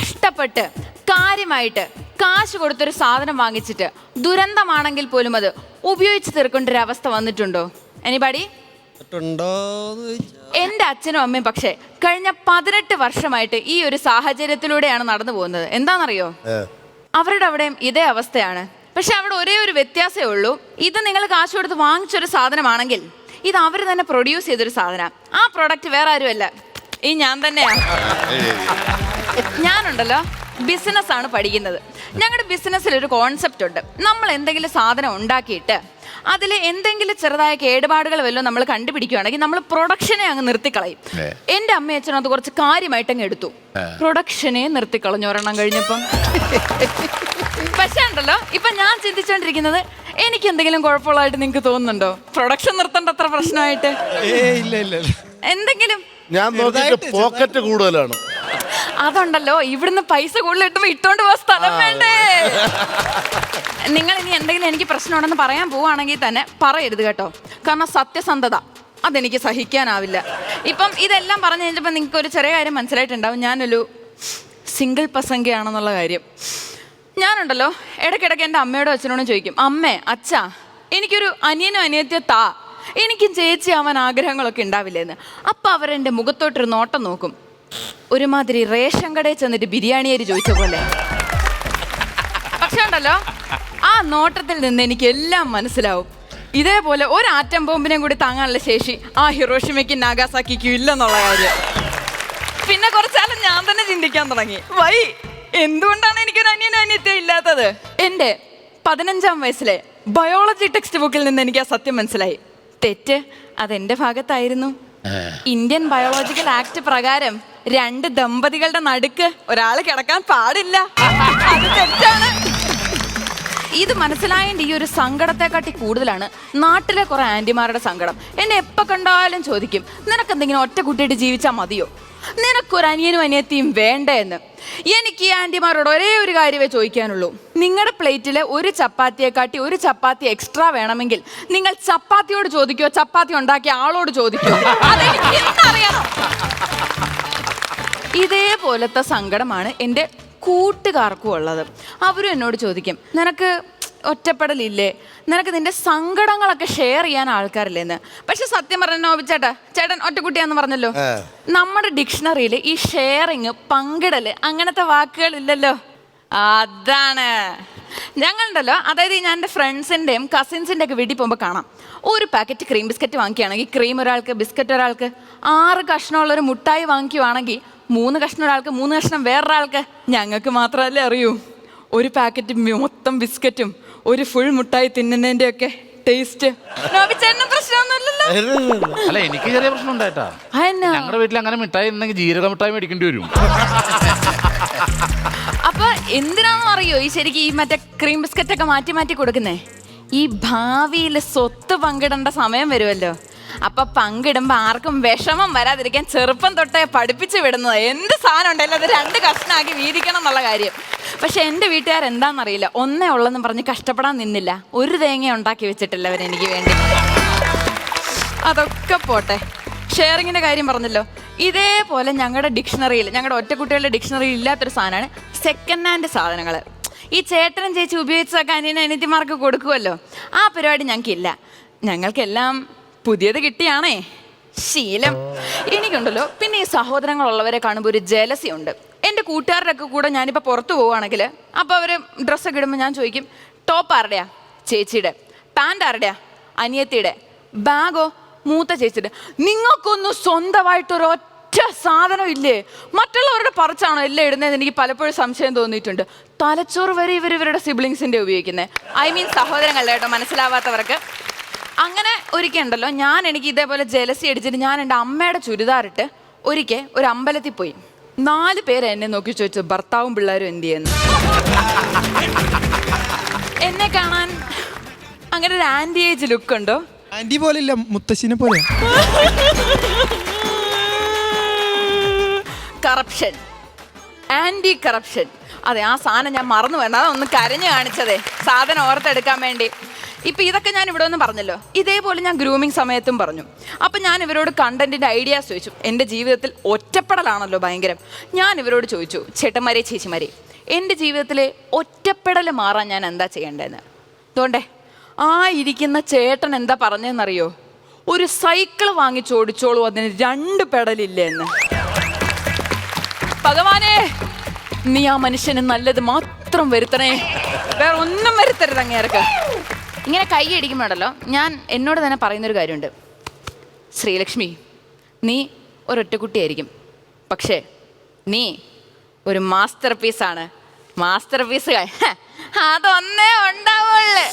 കഷ്ടപ്പെട്ട് കാര്യമായിട്ട് കാശ് കൊടുത്തൊരു സാധനം വാങ്ങിച്ചിട്ട് ദുരന്തമാണെങ്കിൽ പോലും അത് ഉപയോഗിച്ച് തീർക്കേണ്ട ഒരു അവസ്ഥ വന്നിട്ടുണ്ടോ? എനിബാടി എന്റെ അച്ഛനും അമ്മയും പക്ഷേ കഴിഞ്ഞ പതിനെട്ട് വർഷമായിട്ട് ഈ ഒരു സാഹചര്യത്തിലൂടെയാണ് നടന്നു പോകുന്നത്. എന്താണെന്നറിയോ? അവരുടെ അവിടെയും ഇതേ അവസ്ഥയാണ്. പക്ഷെ അവിടെ ഒരേ ഒരു വ്യത്യാസമേ ഉള്ളൂ. ഇത് നിങ്ങൾ കാശ് കൊടുത്ത് വാങ്ങിച്ചൊരു സാധനമാണെങ്കിൽ ഇത് അവർ തന്നെ പ്രൊഡ്യൂസ് ചെയ്തൊരു സാധനം. ആ പ്രോഡക്റ്റ് വേറെ ആരുമല്ല. ഈ ഞാൻ തന്നെയാണ് ഞാനുണ്ടല്ലോ ബിസിനസ് ആണ് പഠിക്കുന്നത്. ഞങ്ങളുടെ ബിസിനസ്സിൽ ഒരു കോൺസെപ്റ്റ് ഉണ്ട്. നമ്മൾ എന്തെങ്കിലും സാധനം ഉണ്ടാക്കിയിട്ട് അതിൽ എന്തെങ്കിലും ചെറുതായ കേടുപാടുകൾ വല്ലതും നമ്മൾ കണ്ടുപിടിക്കുകയാണെങ്കിൽ നമ്മൾ പ്രൊഡക്ഷനെ അങ്ങ് നിർത്തിക്കളയും. എന്റെ അമ്മ അച്ഛനും അത് കുറച്ച് കാര്യമായിട്ട് അങ്ങ് എടുത്തു. പ്രൊഡക്ഷനെ നിർത്തിക്കളഞ്ഞു ഒരെണ്ണം കഴിഞ്ഞപ്പം. പക്ഷേ ഉണ്ടല്ലോ ഇപ്പൊ ഞാൻ ചിന്തിച്ചോണ്ടിരിക്കുന്നത് എനിക്ക് എന്തെങ്കിലും കുഴപ്പമുള്ളതായിട്ട് നിങ്ങൾക്ക് തോന്നുന്നുണ്ടോ? പ്രൊഡക്ഷൻ നിർത്തേണ്ട അത്ര പ്രശ്നമായിട്ട്. എന്തെങ്കിലും? ഞാൻ നോക്കിയിട്ട് പോക്കറ്റ് കൂടുതലാണ്. അതുണ്ടല്ലോ ഇവിടുന്ന് പൈസ കൂടുതൽ കിട്ടുമ്പോ ഇട്ടോണ്ട് പോവാൻ സ്ഥലം വേണ്ടേ. നിങ്ങൾ ഇനി എന്തെങ്കിലും എനിക്ക് പ്രശ്നമുണ്ടെന്ന് പറയാൻ പോവുകയാണെങ്കിൽ തന്നെ പറയരുത് കേട്ടോ. കാരണം സത്യസന്ധത അതെനിക്ക് സഹിക്കാനാവില്ല. ഇപ്പം ഇതെല്ലാം പറഞ്ഞു കഴിഞ്ഞപ്പോൾ നിങ്ങൾക്ക് ഒരു ചെറിയ കാര്യം മനസ്സിലായിട്ടുണ്ടാവും. ഞാനൊരു സിംഗിൾ പസംഗയാണെന്നുള്ള കാര്യം. ഞാനുണ്ടല്ലോ ഇടയ്ക്കിടയ്ക്ക് എന്റെ അമ്മയോടും അച്ഛനോടും ചോദിക്കും അമ്മേ അച്ഛാ എനിക്കൊരു അനിയനും അനിയത്തിയോ താ. എനിക്കും ചേച്ചി ആവാൻ ആഗ്രഹങ്ങളൊക്കെ ഉണ്ടാവില്ലേന്ന്. അപ്പം അവരെന്റെ മുഖത്തോട്ടൊരു നോട്ടം നോക്കും. ഒരുമാതിരി റേഷൻ കടയിൽ ചെന്നിട്ട് ബിരിയാണി അരി ചോദിച്ച പോലെ. പക്ഷെ ഉണ്ടല്ലോ ആ നോട്ടത്തിൽ നിന്ന് എനിക്ക് എല്ലാം മനസ്സിലാവും. ഇതേപോലെ ഒരു ആറ്റം ബോംബിനെ കൂടി താങ്ങാനുള്ള ശേഷി ആ ഹിറോഷിമയ്ക്കും നാഗാസാക്കിക്കും ഇല്ലെന്നുള്ള കാര്യം. പിന്നെ കുറച്ചാലും ഞാൻ തന്നെ ചിന്തിക്കാൻ തുടങ്ങി. വൈ എന്തുകൊണ്ടാണ് എനിക്കൊരു അനിയനും അനിയത്യം ഇല്ലാത്തത്? എന്റെ പതിനഞ്ചാം വയസ്സിലെ ബയോളജി ടെക്സ്റ്റ് ബുക്കിൽ നിന്ന് എനിക്ക് ആ സത്യം മനസ്സിലായി. തെറ്റ് അതെന്റെ ഭാഗത്തായിരുന്നു. ഇന്ത്യൻ ബയോളജിക്കൽ ആക്ട് പ്രകാരം രണ്ട് ദമ്പതികളുടെ നടുക്ക് ഒരാൾ കിടക്കാൻ പാടില്ല. അത് തെറ്റാണ്. ഇത് മനസ്സിലായതിന്റെ ഈ ഒരു സങ്കടത്തെക്കാട്ടി കൂടുതലാണ് നാട്ടിലെ കുറെ ആന്റിമാരുടെ സങ്കടം. എന്നെ എപ്പോൾ കണ്ടാലും ചോദിക്കും നിനക്ക് എന്തെങ്കിലും ഒറ്റ കുട്ടിയായിട്ട് ജീവിച്ചാൽ മതിയോ? നിനക്കൊരു അനിയനും അനിയത്തിയും വേണ്ട എന്ന്? എനിക്ക് ഈ ആന്റിമാരോട് ഒരേ ഒരു കാര്യമേ ചോദിക്കാനുള്ളൂ. നിങ്ങളുടെ പ്ലേറ്റിൽ ഒരു ചപ്പാത്തിയെക്കാട്ടി ഒരു ചപ്പാത്തി എക്സ്ട്രാ വേണമെങ്കിൽ നിങ്ങൾ ചപ്പാത്തിയോട് ചോദിക്കോ ചപ്പാത്തി ഉണ്ടാക്കിയ ആളോട് ചോദിക്കോ? ഇന്നറിയണം. ഇതേപോലത്തെ സങ്കടമാണ് എന്റെ കൂട്ടുകാർക്കും ഉള്ളത്. അവരും എന്നോട് ചോദിക്കും നിനക്ക് ഒറ്റപ്പെടലില്ലേ? നിനക്ക് നിന്റെ സങ്കടങ്ങളൊക്കെ ഷെയർ ചെയ്യാൻ ആൾക്കാരില്ലെന്ന്? പക്ഷെ സത്യം പറഞ്ഞ നോബിച്ചേട്ടാ ചേട്ടൻ ഒറ്റക്കുട്ടിയാന്ന് പറഞ്ഞല്ലോ. നമ്മുടെ ഡിക്ഷണറിയിൽ ഈ ഷെയറിങ് പങ്കിടൽ അങ്ങനത്തെ വാക്കുകൾ ഇല്ലല്ലോ. അതാണ്. ഞങ്ങളുണ്ടല്ലോ അതായത് ഞാൻ എന്റെ ഫ്രണ്ട്സിന്റെയും കസിൻസിന്റെ ഒക്കെ വീട്ടിൽ പോകുമ്പോൾ കാണാം. ഒരു പാക്കറ്റ് ക്രീം ബിസ്ക്കറ്റ് വാങ്ങിക്കുകയാണെങ്കിൽ ക്രീം ഒരാൾക്ക് ബിസ്ക്കറ്റ് ഒരാൾക്ക് ആറ് കഷ്ണമുള്ള ഒരു മുട്ടായി വാങ്ങിക്കുവാണെങ്കിൽ മൂന്ന് കഷ്ണം ഒരാൾക്ക് മൂന്ന് കഷ്ണം വേറൊരാൾക്ക് ഞങ്ങൾക്ക് മാത്രമല്ലേ അറിയൂ. ഒരു പാക്കറ്റ് മൊത്തം ബിസ്ക്കറ്റും ഒരു ഫുൾ മുട്ടായി തിന്നുന്നതിന്റെ ഒക്കെ ടേസ്റ്റ് അല്ല എനിക്ക് ചെറിയ പ്രശ്നം ഉണ്ടായിട്ടാ? ഞങ്ങളുടെ വീട്ടിൽ അങ്ങനെ മിഠായി ഉണ്ടെങ്കിൽ ജീരക മിഠായി മേടിക്കേണ്ടി വരും. അപ്പൊ എന്തിനാണെന്ന് അറിയോ ഈ ശരിക്കും ഈ മറ്റേ ക്രീം ബിസ്ക്കറ്റ് ഒക്കെ മാറ്റി മാറ്റി കൊടുക്കുന്നേ? ഈ ഭാവിയിൽ സ്വത്ത് പങ്കിടേണ്ട സമയം വരുമല്ലോ. അപ്പൊ പങ്കിടുമ്പോ ആർക്കും വിഷമം വരാതിരിക്കാൻ ചെറുപ്പം തൊട്ടേ പഠിപ്പിച്ചു വിടുന്നത്. എന്ത് സാധനം ഉണ്ടല്ലോ അത് രണ്ട് കഷ്ണാക്കി വീതിക്കണം എന്നുള്ള കാര്യം. പക്ഷെ എന്റെ വീട്ടുകാർ എന്താണെന്നറിയില്ല. ഒന്നേ ഉള്ളെന്ന് പറഞ്ഞ് കഷ്ടപ്പെടാൻ നിന്നില്ല. ഒരു തേങ്ങ ഉണ്ടാക്കി വെച്ചിട്ടില്ല അവരെനിക്ക് വേണ്ടി. അതൊക്കെ പോട്ടെ. ഷെയറിങ്ങിന്റെ കാര്യം പറഞ്ഞല്ലോ. ഇതേപോലെ ഞങ്ങളുടെ ഡിക്ഷണറിയിൽ ഞങ്ങളുടെ ഒറ്റക്കുട്ടികളുടെ ഡിക്ഷണറിയിൽ ഇല്ലാത്തൊരു സാധനമാണ് സെക്കൻഡ് ഹാൻഡ് സാധനങ്ങൾ ഈ ചേട്ടനും ചേച്ചി ഉപയോഗിച്ചതൊക്കെ അനിയനും അനിയത്തിമാർക്ക് കൊടുക്കുമല്ലോ ആ പരിപാടി ഞങ്ങൾക്കില്ല. ഞങ്ങൾക്കെല്ലാം പുതിയത് കിട്ടിയാണേ. ശീലം. എനിക്കുണ്ടല്ലോ. പിന്നെ ഈ സഹോദരങ്ങളുള്ളവരെ കാണുമ്പോൾ ഒരു ജലസി ഉണ്ട്. എന്റെ കൂട്ടുകാരുടെ ഒക്കെ കൂടെ ഞാനിപ്പോൾ പുറത്തു പോവുകയാണെങ്കിൽ അപ്പോൾ അവർ ഡ്രസ്സൊക്കെ ഇടുമ്പോൾ ഞാൻ ചോദിക്കും ടോപ്പ് ആരുടെയാ? ചേച്ചിയുടെ. പാന്റ് ആരുടെയാ? അനിയത്തിയുടെ. ബാഗോ മൂത്ത ചേച്ചിയുടെ. നിങ്ങൾക്കൊന്നും സ്വന്തമായിട്ടൊരു ഒറ്റ സാധനം ഇല്ലേ? മറ്റുള്ളവരുടെ പറിച്ചാണോ എല്ലാം ഇടുന്നതെന്ന് എനിക്ക് പലപ്പോഴും സംശയം തോന്നിയിട്ടുണ്ട്. തലച്ചോറ് വരെ ഇവർ ഇവരുടെ സിബ്ലിങ്സിന്റെ ഉപയോഗിക്കുന്നത് ഐ മീൻ സഹോദരങ്ങളുടെ കേട്ടോ മനസ്സിലാവാത്തവർക്ക്. അങ്ങനെ ഒരിക്കൽ ഉണ്ടല്ലോ ഞാൻ എനിക്ക് ഇതേപോലെ ജലസി അടിച്ചിട്ട് ഞാൻ എന്റെ അമ്മയുടെ ചുരിദാറിട്ട് ഒരിക്കൽ ഒരു അമ്പലത്തിൽ പോയി. നാല് പേര് എന്നെ നോക്കി ചോദിച്ചു ഭർത്താവും പിള്ളേരും എന്ത് ചെയ്യുന്നു? എന്നെ കാണാൻ അങ്ങനെ ഒരു ആന്റി ഏജ് ലുക്ക് ഉണ്ടോ? ആന്റി പോലെ ഇല്ല മുത്തശ്ശിനെ പോലെ. കറപ്ഷൻ ആന്റി കറപ്ഷൻ അതെ ആ സാധനം ഞാൻ മറന്നു വേണ്ട അതൊന്ന് കരഞ്ഞു കാണിച്ചതേ. സാധനം ഓർത്തെടുക്കാൻ വേണ്ടി. ഇപ്പൊ ഇതൊക്കെ ഞാൻ ഇവിടെ ഒന്ന് പറഞ്ഞല്ലോ. ഇതേപോലെ ഞാൻ ഗ്രൂമിങ് സമയത്തും പറഞ്ഞു. അപ്പം ഞാൻ ഇവരോട് കണ്ടന്റിന്റെ ഐഡിയാസ് ചോദിച്ചു. എന്റെ ജീവിതത്തിൽ ഒറ്റപ്പെടലാണല്ലോ ഭയങ്കരം. ഞാൻ ഇവരോട് ചോദിച്ചു ചേട്ടന്മാരെ ചേച്ചിമാരെ എന്റെ ജീവിതത്തിലെ ഒറ്റപ്പെടൽ മാറാൻ ഞാൻ എന്താ ചെയ്യേണ്ടതെന്ന്? അതുകൊണ്ടേ ആ ഇരിക്കുന്ന ചേട്ടൻ എന്താ പറഞ്ഞതെന്നറിയോ? ഒരു സൈക്കിൾ വാങ്ങിച്ചോടിച്ചോളൂ അതിന് രണ്ട് പെടലില്ല എന്ന് ഭഗവാനെ നീ ആ മനുഷ്യന് നല്ലത് മാത്രം വരുത്തണേ. വേറെ ഒന്നും വരുത്തരുത് അങ്ങേർക്ക് ഇങ്ങനെ കൈ അടിക്കുമ്പോഴല്ലോ ഞാൻ എന്നോട് തന്നെ പറയുന്നൊരു കാര്യമുണ്ട്. ശ്രീലക്ഷ്മി നീ ഒരൊറ്റക്കുട്ടിയായിരിക്കും. പക്ഷേ നീ ഒരു മാസ്റ്റർ പീസാണ് മാസ്റ്റർ പീസ് അതൊന്നേ ഉണ്ടാവുള്ളൂ.